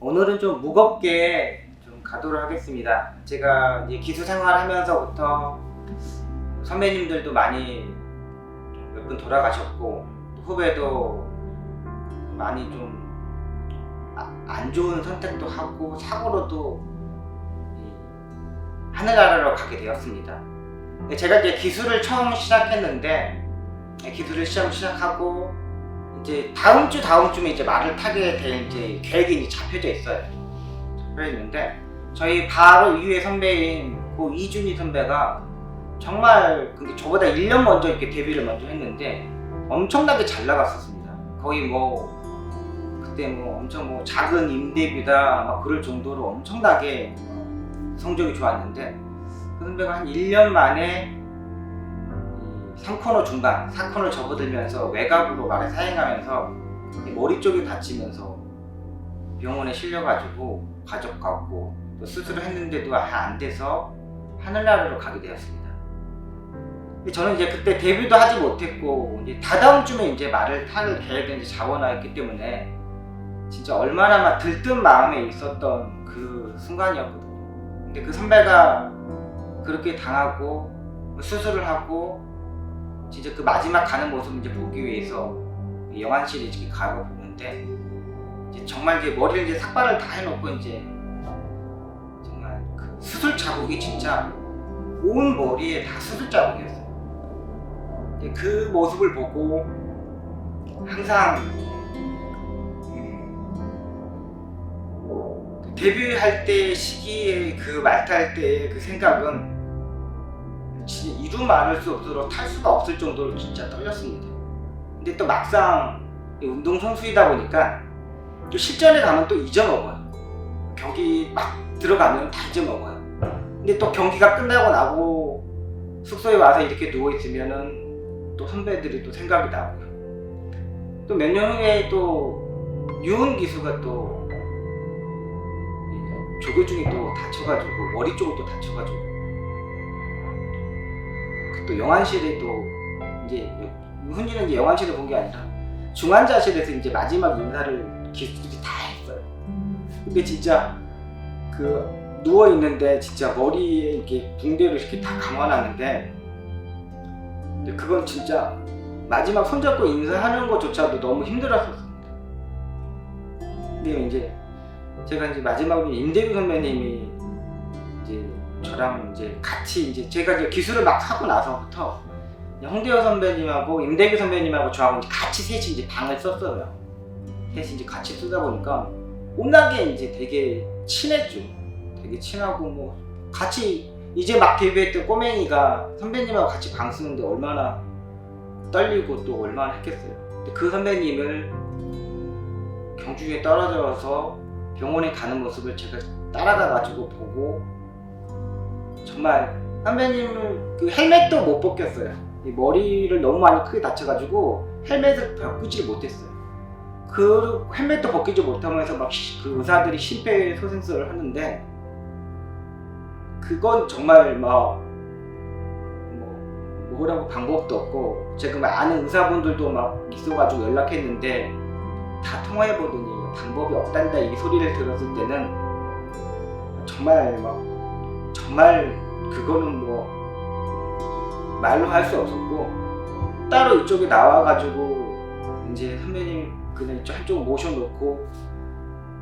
오늘은 좀 무겁게 좀 가도록 하겠습니다. 제가 이제 기수 생활하면서부터 선배님들도 많이 몇 분 돌아가셨고 후배도 많이 좀 안 좋은 선택도 하고 사고로도 이 하늘나라로 가게 되었습니다. 제가 이제 기술을 처음 시작했는데 기술을 시작하고 이제 다음 주 다음 주면 이제 말을 타게 될 이제 계획이 이제 잡혀져 있어요. 잡혀 있는데 저희 바로 이후에 선배인 고 이준희 선배가 정말 근데 저보다 1년 먼저 이렇게 데뷔를 먼저 했는데 엄청나게 잘 나갔었습니다. 거의 뭐 그때 뭐 엄청 뭐 작은 임데뷔다 막 그럴 정도로 엄청나게 성적이 좋았는데 그 선배가 한 1년 만에 이 3코너 중반, 4코너 접어들면서 외곽으로 말을 사행하면서 이 머리 쪽이 다치면서 병원에 실려가지고 가족 같고 또 수술을 했는데도 안 돼서 하늘나라로 가게 되었습니다. 저는 이제 그때 데뷔도 하지 못했고 이제 다다음 주면 이제 말을 탈 계획을 이제 잡아놨기 때문에 진짜 얼마나 막 들뜬 마음에 있었던 그 순간이었거든요. 근데 그 선배가 그렇게 당하고 수술을 하고 진짜 그 마지막 가는 모습 이제 보기 위해서 영안실에 이렇게 가고 보는데 이제 정말 이제 머리를 이제 삭발을 다 해놓고 이제 정말 그 수술 자국이 진짜 온 머리에 다 수술 자국이었어요. 그 모습을 보고 항상 음, 데뷔할 때 시기에 그 말탈 때의 그 생각은 진짜 이루 말할 수 없도록 탈 수가 없을 정도로 진짜 떨렸습니다. 근데 또 막상 운동 선수이다 보니까 또 실전에 가면 또 잊어먹어요. 경기 막 들어가면 다 잊어먹어요. 근데 또 경기가 끝나고 나고 숙소에 와서 이렇게 누워 있으면은 또 선배들이 또 생각이 나고요. 또 몇 년 후에 또 유은 기수가 또 조교중이 또 다쳐가지고 머리 쪽을 또 다쳐가지고 또 영안실에 또 이제 흔히는 이제 영안실을 본 게 아니라 중환자실에서 이제 마지막 인사를 기수들이 다 했어요. 근데 진짜 그 누워 있는데 진짜 머리에 이렇게 붕대를 이렇게 다 감아놨는데 근데 그건 진짜 마지막 손잡고 인사하는 것조차도 너무 힘들었었습니다. 근데 이제 제가 이제 마지막으로 임대규 선배님이 이제 저랑 이제 같이 이제 제가 이제 기술을 막 하고 나서부터 홍대호 선배님하고 임대규 선배님하고 저하고 이제 같이 셋이 이제 방을 썼어요. 셋이 이제 같이 쓰다 보니까 워낙에 이제 되게 친했죠. 되게 친하고 뭐 같이 이제 막 데뷔했던 꼬맹이가 선배님하고 같이 방 쓰는데 얼마나 떨리고 또 얼마나 했겠어요. 근데 그 선배님을 경주에 떨어져서 병원에 가는 모습을 제가 따라가 가지고 보고 정말 선배님을 그 헬멧도 못 벗겼어요. 이 머리를 너무 많이 크게 다쳐가지고 헬멧을 벗기지 못했어요. 그 헬멧도 벗기지 못하면서 막 그 의사들이 심폐소생술을 하는데 그건 정말 막 뭐, 뭐라고 방법도 없고 제가 막 아는 의사분들도 막 있어가지고 연락했는데 다 통화해보더니 방법이 없단다 이 소리를 들었을 때는 정말 막 정말 그거는 뭐 말로 할 수 없었고 따로 이쪽에 나와가지고 이제 선배님 그냥 이쪽 한쪽 모셔놓고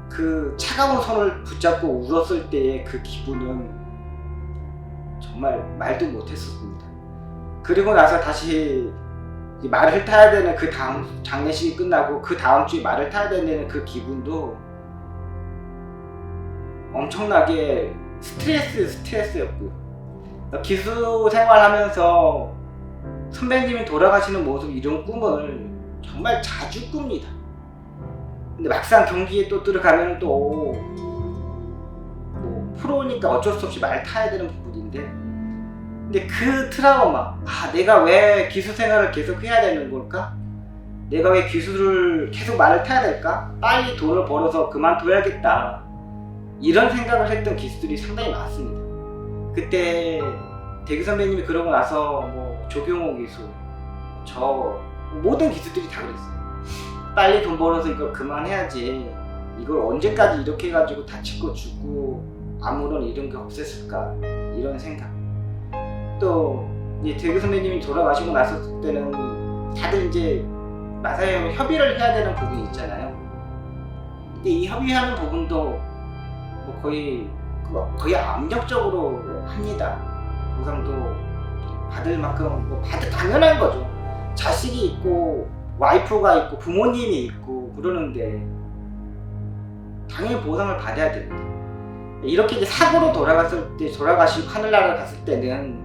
그 차가운 손을 붙잡고 울었을 때의 그 기분은 정말 말도 못했었습니다. 그리고 나서 다시 이 말을 타야 되는 그 다음 장례식이 끝나고 그 다음 주에 말을 타야 되는 그 기분도 엄청나게 스트레스 스트레스였고요. 그러니까 기수 생활하면서 선배님이 돌아가시는 모습 이런 꿈을 정말 자주 꿉니다. 근데 막상 경기에 또 들어가면 또 뭐 프로니까 어쩔 수 없이 말 타야 되는 부분인데 근데 그 트라우마 아 내가 왜 기수 생활을 계속 해야 되는 걸까? 내가 왜 기술을 계속 말을 타야 될까? 빨리 돈을 벌어서 그만둬야겠다 이런 생각을 했던 기수들이 상당히 많습니다. 그때 대규 선배님이 그러고 나서 뭐 조경호 기수 저 모든 기수들이 다 그랬어요. 빨리 돈 벌어서 이걸 그만해야지. 이걸 언제까지 이렇게 해가지고 다치고 죽고 아무런 이런 게 없었을까? 이런 생각. 또 이제 대구 선배님이 돌아가시고 났을 때는 다들 이제 마사형 협의를 해야 되는 부분이 있잖아요. 근데 이 협의하는 부분도 뭐 거의 그거 거의 압력적으로 합니다 보상도 받을 만큼 뭐 받을 당연한 거죠 자식이 있고 와이프가 있고 부모님이 있고 그러는데 당연히 보상을 받아야 됩니다. 이렇게 사고로 돌아갔을 때 돌아가시고 하늘나라 갔을 때는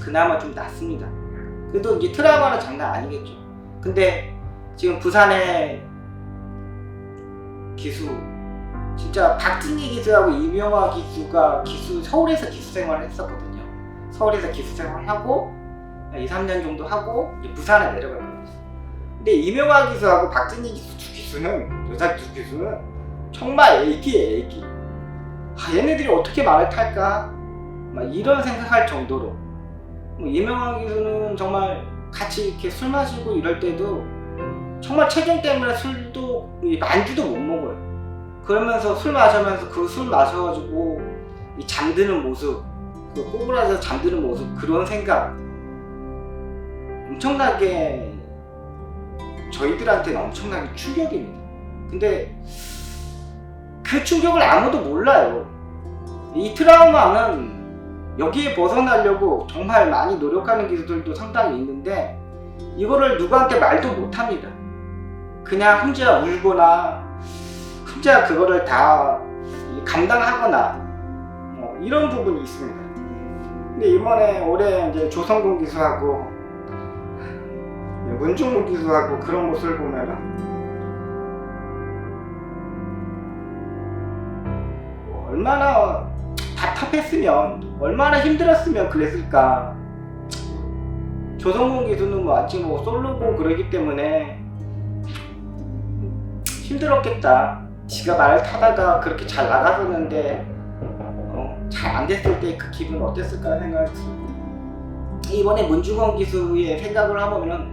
그나마 좀 낫습니다. 그래도 이제 트라우마는 장난 아니겠죠. 근데 지금 부산의 기수 진짜 박진기 기수하고 이명화 기수가 기수 서울에서 기수 생활을 했었거든요. 서울에서 기수 생활하고 2, 3년 정도 하고 부산에 내려갈 겁니다. 근데 이명화 기수하고 박진희 기수 두 기수는 여자 두 기수는 정말 애기에 애기. 아, 얘네들이 어떻게 말을 탈까? 막 이런 생각할 정도로 뭐 이명화 기수는 정말 같이 이렇게 술 마시고 이럴 때도 정말 체중 때문에 술도 이 만주도 못 먹어요. 그러면서 술 마시면서 그 술 마셔가지고 이 잠드는 모습, 그 꼬부라져 잠드는 모습 그런 생각 엄청나게 저희들한테는 엄청나게 충격입니다. 근데 그 충격을 아무도 몰라요. 이 트라우마는 여기에 벗어나려고 정말 많이 노력하는 기수들도 상당히 있는데 이거를 누구한테 말도 못합니다. 그냥 혼자 울거나 혼자 그거를 다 감당하거나 뭐 이런 부분이 있습니다. 근데 이번에 올해 이제 조성군 기수하고 문중문 기수하고 그런 모습을 보면은 얼마나 답답했으면 얼마나 힘들었으면 그랬을까 조성군 기수는 뭐 아직 뭐 솔로고 그러기 때문에 힘들었겠다 지가 말을 타다가 그렇게 잘 나갔었는데 어, 잘안 됐을 때 그 기분 어땠을까 생각이 들고 이번에 문중원 기수의 생각을 하면은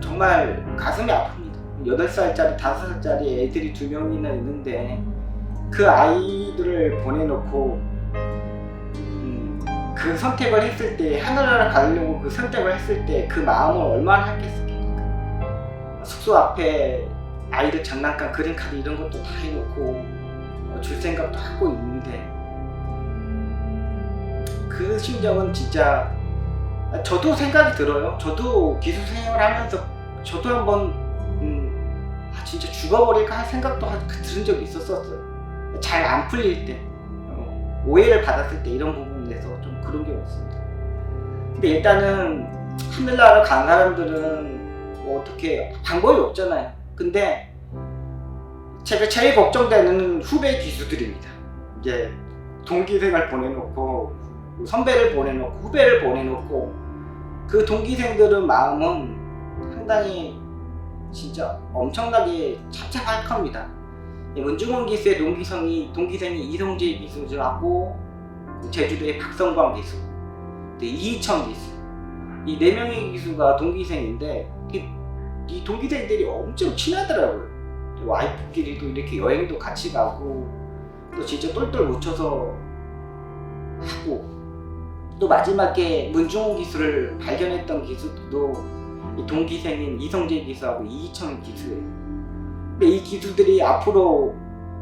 정말 가슴이 아픕니다. 8살짜리, 5살짜리 애들이 두 명이나 있는데 그 아이들을 보내놓고 음, 그 선택을 했을 때 하늘나라 가려고 그 선택을 했을 때 그 마음을 얼마나 했겠습니까? 숙소 앞에 아이들 장난감 그림 카드 이런 것도 다 해놓고 어, 줄 생각도 하고 있는데 그 심정은 진짜 저도 생각이 들어요. 저도 기술 생활 하면서 저도 한번 음, 아, 진짜 죽어버릴까 할 생각도 하- 들은 적이 있었었어요. 잘 안 풀릴 때 어, 오해를 받았을 때 이런 부분에서 좀 그런 게 없습니다. 근데 일단은 하늘나라 간 사람들은 뭐 어떻게 방법이 없잖아요. 근데 제가 제일 걱정되는 후배 기수들입니다. 이제 동기생을 보내놓고 선배를 보내놓고 후배를 보내놓고 그 동기생들은 마음은 상당히 진짜 엄청나게 착잡할 겁니다. 이 문중원 기수의 동기성이 동기생이 이성재 기수하고 제주도의 박성광 기수, 또 이희천 기수 이 네 명의 기수가 동기생인데 이, 이 동기생들이 엄청 친하더라고요. 와이프끼리도 이렇게 여행도 같이 가고 또 진짜 똘똘 뭉쳐서 하고 또 마지막에 문중호 기수를 발견했던 기수도 이 동기생인 이성재 기수하고 이희천 기수예요. 근데 이 기수들이 앞으로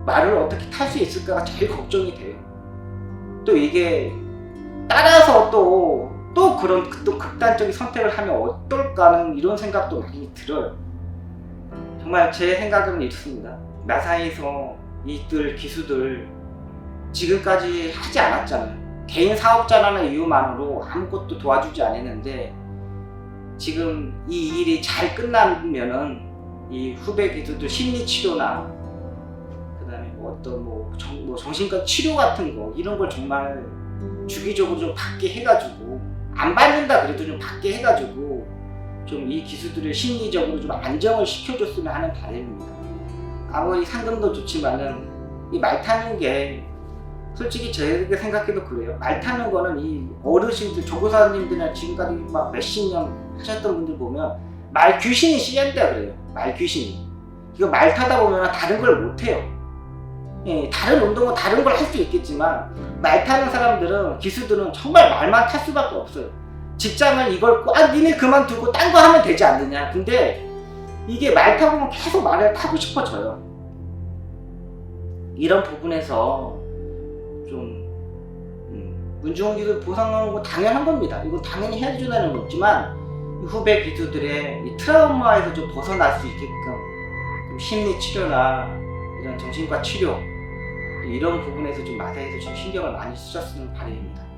말을 어떻게 탈 수 있을까가 제일 걱정이 돼요. 또 이게 따라서 또, 또 그런 또 극단적인 선택을 하면 어떨까는 이런 생각도 많이 들어요. 정말 제 생각은 이렇습니다. 나사에서 이들 기수들 지금까지 하지 않았잖아요. 개인 사업자라는 이유만으로 아무것도 도와주지 않았는데 지금 이 일이 잘 끝나면은 이 후배 기수들 심리 치료나 그다음에 뭐 어떤 뭐, 정, 뭐 정신과 치료 같은 거 이런 걸 정말 주기적으로 좀 받게 해가지고 안 받는다 그래도 좀 받게 해가지고 좀 이 기수들을 심리적으로 좀 안정을 시켜줬으면 하는 바람입니다. 아무리 상금도 좋지만은 이 말 타는 게 솔직히 제가 생각해도 그래요. 말 타는 거는 이 어르신들, 조교사님들이나 지금까지 막 몇십 년 하셨던 분들 보면 말 귀신이 씨한다 그래요. 말 귀신이. 이거 말 타다 보면 다른 걸 못 해요. 예, 다른 운동은 다른 걸 할 수 있겠지만 말 타는 사람들은 기수들은 정말 말만 탈 수밖에 없어요. 직장을 이걸 꼭, 아 니네 그만두고 딴 거 하면 되지 않느냐. 근데 이게 말 타고 보면 계속 말을 타고 싶어져요. 이런 부분에서 좀 음, 문중원 기술 보상하는 거 당연한 겁니다. 이건 당연히 건 없지만 이 후배 기수들의 이 트라우마에서 좀 벗어날 수 있게끔 좀 심리 치료나 이런 정신과 치료 이런 부분에서 좀 마사에서 좀 신경을 많이 쓰셨으면 바람입니다.